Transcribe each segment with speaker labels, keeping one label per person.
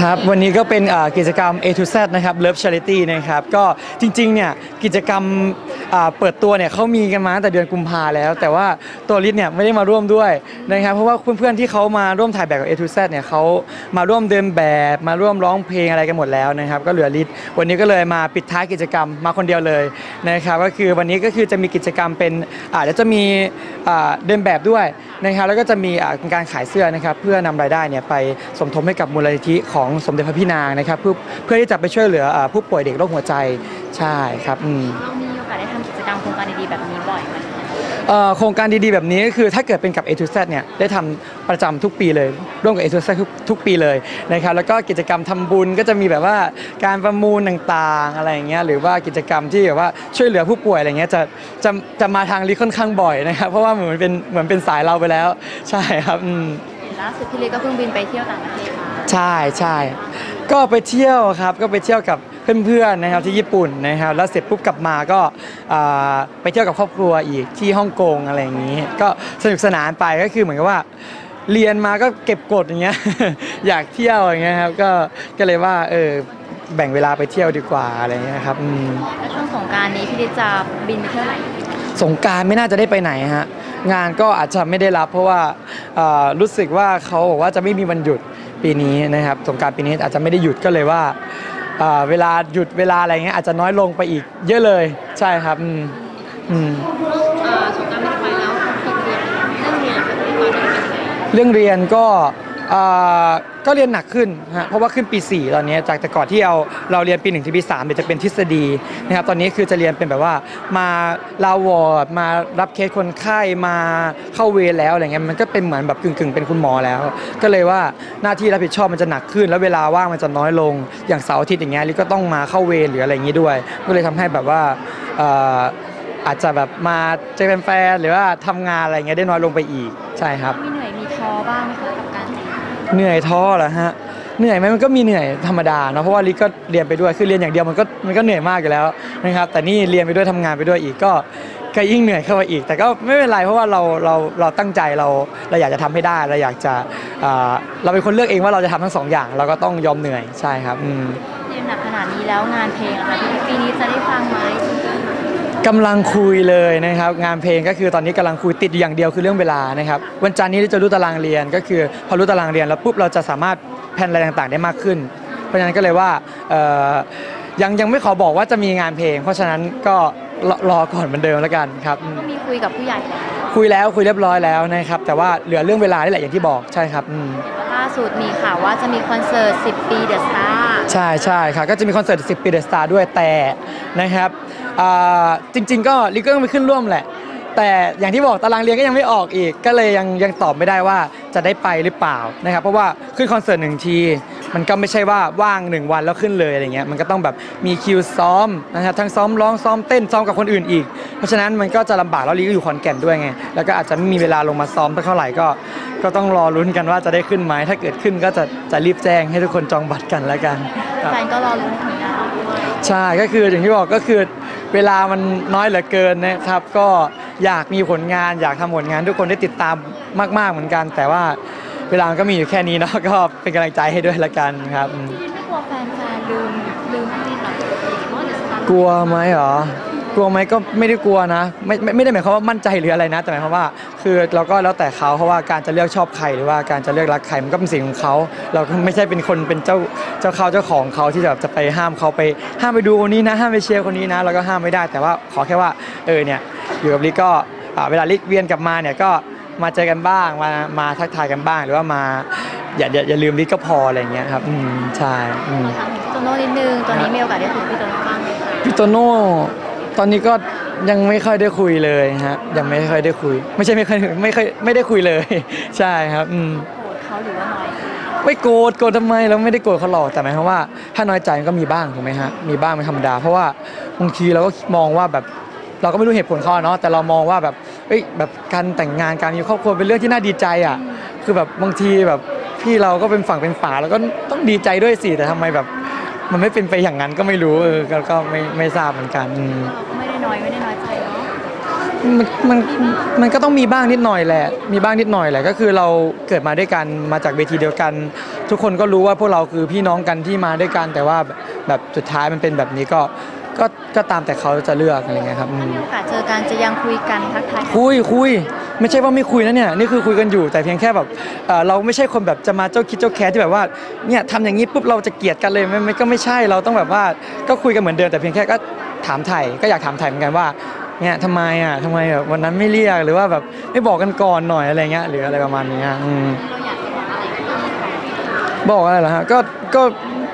Speaker 1: ครับวันนี้ก็เป็นกิจกรรม A to Z นะครับ Love Charity นะครับก็จริงๆเนี่ยกิจกรรม เปิดตัวเนี่ยเขามีกันมาตั้งแต่เดือนกุมภาแล้ว แต่ว่าตัวลิศเนี่ยไม่ได้มาร่วมด้วยนะครับเพราะว่าเพื่อนๆที่เขามาร่วมถ่ายแบบกับ A to Z เนี่ยเขามาร่วมเดินแบบมาร่วมร้องเพลงอะไรกันหมดแล้วนะครับก็เหลือลิศวันนี้ก็เลยมาปิดท้ายกิจกรรมมาคนเดียวเลยนะครับก็คือวันนี้ก็คือจะมีกิจกรรมเป็นอาเดี๋ยวจะมีเดินแบบด้วยนะครับแล้วก็จะมีการขายเสื้อนะครับเพื่อนำรายได้เนี่ยไปสมทบให้กับมูลนิธิของสมเด็จพระพี่นางนะครับเพื่อเพื่อที่จะไปช่วยเหลือผู้ป่วยเด็กโรคหัวใจใช่ครับอืม
Speaker 2: เรามีโอกาสได้ รรมโครงการดีๆแบบนี้บ่อยไหมคะ
Speaker 1: เอ่อโครงการดีๆ แบบนี้ก็คือถ้าเกิดเป็นกับ A to Z เนี่ยได้ทำประจำทุกปีเลย ร่วมกับ A to Z ทุกทุกปีเลยนะครับแล้วก็กิจกรรมทำบุญก็จะมีแบบว่าการประมูลต่างๆอะไรอย่างเงี้ยหรือว่ากิจกรรมที่แบบว่าช่วยเหลือผู้ป่วยอะไรเงี้ยจะจะจะมาทางลิค่อนข้างบ่อยนะครับเพราะว่าเหมือนเป็นเหมือนเป็นสายเราไปแล้ว ใช่ครับอืม
Speaker 2: เห็นล่าสุดพี่เล็กก็เพิ่งบินไปเที่ยวต่างประเทศมา
Speaker 1: ใช่ใช่ ก็ไปเที่ยวครับก็ไปเที่ยวกับเพื่อนๆนะครับที่ญี่ปุ่นนะครับแล้วเสร็จปุ๊บกลับมาก็อ่าไปเที่ยวกับครอบครัวอีกที่ฮ่องกงอะไรอย่างนี้ ก็สนุกสนานไปก็คือเหมือนกับว่า เรียนมาก็เก็บกดอย่างเงี้ย อยากเที่ยวอย่างเงี้ยครับก็ก็เลยว่าเออแบ่งเวลาไปเที่ยวดีกว่าอะไรเงี้ยครับอืม
Speaker 2: แล้วช่วงสงกรารนี้พี่เล็กจะบินไปเที่ยวไหน
Speaker 1: สงกรารไม่น่าจะได้ไปไหนฮะงานก็อาจจะไม่ได้รับเพราะว่าเอ่อรู้สึกว่าเขาบอกว่าจะไม่มีวันหยุด ปีนี้นะครับสงกรารปีนี้อาจจะไม่ได้หยุดก็เลยว่าเอ่อเวลาหยุดเวลาอะไรเงี้ยอาจจะน้อยลงไปอีกเยอะเลยใช่ครับอืมอืม
Speaker 2: สงกรารไม่ได้ไปแล้วคิดเรียนเรื่องเรียนค่ะตอนนี้เป็นยังไง
Speaker 1: เรื่องเรียนก็เอ่อ ก็เรียนหนักขึ้นฮะเพราะว่าขึ้นปี 4 ตอนนี้จากแต่ก่อนที่เราเราเรียนปี1ถึงปี3เนี่ยจะเป็นทฤษฎีนะครับตอนนี้คือจะเรียนเป็นแบบว่ามาลาวอร์ดมารับเคสคนไข้มาเข้าเวรแล้วอะไรเงี้ยมันก็เป็นเหมือนแบบกึ่งๆ เป็นคุณหมอแล้ว ก็เลยว่าหน้าที่รับผิดชอบมันจะหนักขึ้น แล้วเวลาว่างมันจะน้อยลงอย่างเสาร์อาทิตย์อย่างเงี้ยลิก็ต้องมาเข้าเวรหรืออะไรอย่างงี้ด้วย ก็เลยทำให้แบบว่าอาจจะแบบมาเจอแฟนๆหรือว่าทำงานอะไรเงี้ยได้น้อยลงไปอีกใช่ครับ
Speaker 2: มีเหนื่อยมีท้อบ้างไหมคะกับการ เห
Speaker 1: นื่อยท้อเหรอฮะเหนื่อยไหมมันก็มีเหนื่อยธรรมดาเนาะเพราะว่าลิก็เรียนไปด้วยคือเรียนอย่างเดียวมันก็มันก็เหนื่อยมากอยู่แล้วนะครับ แต่นี่เรียนไปด้วยทำงานไปด้วยอีกก็ก็ยิ่งเหนื่อยเข้าไปอีก แต่ก็ไม่เป็นไรเพราะว่าเราเราเราตั้งใจเราเราอยากจะทำให้ได้เราอยากจะเราเป็นคนเลือกเองว่าเราจะทำทั้งสองอย่าง เราก็ต้องยอมเหนื่อยใช่ครับอืม
Speaker 2: เรียนหนักขนาดนี้แล้วงานเพลงอะคะปีนี้จะได้ฟังไหม
Speaker 1: กำลังคุยเลยนะครับ งานเพลงก็คือตอนนี้กำลังคุยติดอยู่อย่างเดียวคือเรื่องเวลานะครับวันจันทร์นี้เราจะรู้ตารางเรียนก็คือพอรู้ตารางเรียนแล้วปุ๊บเราจะสามารถแพลนอะไรต่างๆ ได้มากขึ้น เพราะฉะนั้นก็เลยว่าเอ่อยังยังไม่ขอบอกว่าจะมีงานเพลง เพราะฉะนั้นก็รอรอก่อนเหมือนเดิมแล้วกันครับอืม
Speaker 2: ก็มีคุยกับผู้ใหญ่แล้ว
Speaker 1: คุยแล้วคุยเรียบร้อยแล้วนะครับแต่ว่าเหลือเรื่องเวลานี่แหละอย่างที่บอกใช่ครับอืม
Speaker 2: เห็นว่าล่าสุดมีข่าวว่าจะมีคอนเสิร์ต 10 ปีเดอะสตาร์
Speaker 1: ใช่ใช่ครับก็จะมีคอนเสิร์ต 10 ปีเดอะสตาร์ด้วยแต่นะครับ อ่าจริง ๆ ก็ลิกก็ต้องไปขึ้นร่วมแหละ แต่อย่างที่บอกตารางเรียนก็ยังไม่ออกอีก ก็เลยยังยังตอบไม่ได้ว่าจะได้ไปหรือเปล่านะครับ เพราะว่าขึ้นคอนเสิร์ตหนึ่งที มันก็ไม่ใช่ว่าว่างหนึ่งวันแล้วขึ้นเลยอะไรเงี้ย มันก็ต้องแบบมีคิวซ้อมนะครับทั้งซ้อมร้องซ้อมเต้นซ้อมกับคนอื่นอีก เพราะฉะนั้นมันก็จะลำบากแล้วลิก็อยู่ขอนแก่นด้วยไง แล้วก็อาจจะไม่มีเวลาลงมาซ้อมเท่าไหร่ก็ ก็ต้องรอลุ้นกันว่าจะได้ขึ้นไหมถ้าเกิดขึ้นก็จะจะรีบแจ้งให้ทุกคนจองบัตรกันแล้วกันครับ
Speaker 2: แฟนก็รอลุ้นผลงานด้วย
Speaker 1: ใช่ ก็คืออย่างที่บอกก็คือ เวลามันน้อยเหลือเกินนะครับ ก็อยากมีผลงานอยากทำผลงานทุกคนได้ติดตามมาก ๆเหมือนกัน แต่ว่าเวลามันก็มีอยู่แค่นี้เนาะก็เป็นกำลังใจให้ด้วยละกันครับอืม
Speaker 2: พี่ไม่กลัวแฟนๆลืมลืมพี่นิดหรอเพราะเดอะสตาร์
Speaker 1: กลัวไหมเหรอก ลัวไหมก็ไม่ได้กลัวนะไม่ไม่ไม่ได้หมายความว่ามั่นใจหรืออะไรนะ แต่หมายความว่า คือเราก็แล้วแต่เขาเพราะว่าการจะเลือกชอบใครหรือว่าการจะเลือกรักใครมันก็เป็นสิ่งของเขาเราก็ไม่ใช่เป็นคนเป็นเจ้าเจ้าเขาเจ้าของเขาที่แบบจะไปห้ามเขาไปห้ามไปดูคนนี้นะ ห้ามไปเชียร์คนนี้นะ เราก็ห้ามไม่ได้ แต่ว่าขอแค่ว่าเออเนี่ยอยู่กับลิก็อ่าเวลาลิเวียนกลับมาเนี่ยก็มาเจอกันบ้างมามาทักทายกันบ้างหรือว่ามาอย่าอย่าอย่าลืมลิก็พออะไรอย่างเงี้ยครับอืมใช่อืม
Speaker 2: ถามถึงพี่โตโน่นิดนึงตอนนี้มีโอกาสได้คุยกับพี่โตโน่บ้างไหมคะ
Speaker 1: พี่โตโน่ ตอนนี้ก็ยังไม่ค่อยได้คุยเลยฮะยังไม่ค่อยได้คุย ไม่ใช่ไม่ค่อยไม่ค่อยไม่ได้คุยเลย ใช่ครับอืม
Speaker 2: โกรธเขาหรือว่าน้อย
Speaker 1: ไม่โกรธโกรธทำไมเราไม่ได้โกรธเขาหรอกแต่หมายความว่า ถ้าน้อยใจมันก็มีบ้างถูกไหมฮะมีบ้างเป็นธรรมดาเพราะว่าบางทีเราก็มองว่าแบบเราก็ไม่รู้เหตุผลเขาอะเนาะแต่เรามองว่าแบบเอ้ยแบบการแต่งงานการมีครอบครัวเป็นเรื่องที่น่าดีใจอะคือแบบบางทีแบบพี่เราก็เป็นฝั่งเป็นฝาแล้วก็ต้องดีใจด้วยสิแต่ทำไมแบบ มันไม่เป็นไปอย่างนั้นก็ไม่รู้เออก็ก็ไม่ไม่ทราบเหมือนกันอืม
Speaker 2: ไม่ได้น้อยไม่ได้น้อยใจ
Speaker 1: มันมันมันก็ต้องมีบ้างนิดหน่อยแหละ มีบ้างนิดหน่อยแหละก็คือเราเกิดมาด้วยกันมาจากเวทีเดียวกัน ทุกคนก็รู้ว่าพวกเราคือพี่น้องกันที่มาด้วยกัน แต่ว่าแบบสุดท้ายมันเป็นแบบนี้ก็ก็ก็ตามแต่เขาจะเลือกอะไรเงี้ยครับอืม
Speaker 3: มีโอกาสเจอกันจะยังคุยกันทักทายกัน
Speaker 1: คุยคุยไม่ใช่ว่าไม่คุยนะเนี่ยนี่คือคุยกันอยู่แต่เพียงแค่แบบเอ่อเราไม่ใช่คนแบบจะมาเจ้าคิดเจ้าแค้นที่แบบว่าเนี่ยทำอย่างนี้ปุ๊บเราจะเกลียดกันเลยมันมันก็ไม่ใช่เราต้องแบบว่าก็คุยกันเหมือนเดิมแต่เพียงแค่ก็ถามไถ่ก็อยากถามไถ่เหมือนกันว่า เนี่ยทำไมอะทำไมแบบวันนั้นไม่เรียกหรือว่าแบบไม่บอกกันก่อนหน่อยอะไรเงี้ยหรืออะไรประมาณนี้อืม
Speaker 2: บอกอะไรเห
Speaker 1: รอฮะก็ก็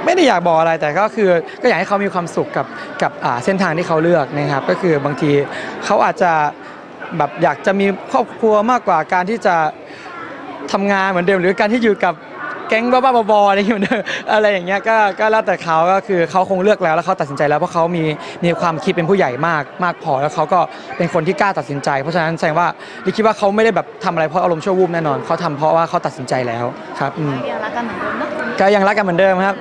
Speaker 1: ไม่ได้อยากบอกอะไรแต่ก็คือก็อยากให้เขามีความสุขกับกับเส้นทางที่เขาเลือกนะครับ ก็คือบางทีเขาอาจจะแบบอยากจะมีครอบครัวมากกว่าการที่จะทำงานเหมือนเดิม หรือการที่อยู่กับ ก๊งบ้าๆบอๆอะไรอย่างเงี้ยเหมือนเดิมอะไรอย่างเงี้ยก็ก็แล้วแต่เขาก็คือเขาคงเลือกแล้วแล้วเขาตัดสินใจแล้วเพราะเขามีมีความคิดเป็นผู้ใหญ่มากมากพอแล้วเขาก็เป็นคนที่กล้าตัดสินใจ เพราะฉะนั้นแสดงว่าลิคิดว่าเขาไม่ได้แบบทำอะไรเพราะอารมณ์ชั่ววูบแน่นอนเขาทำเพราะว่าเขาตัดสินใจแล้วครับอืม
Speaker 3: ยังรักกันเหมือนเดิมเนอะ
Speaker 1: ก็ยังรักกันเหมือนเดิมครับ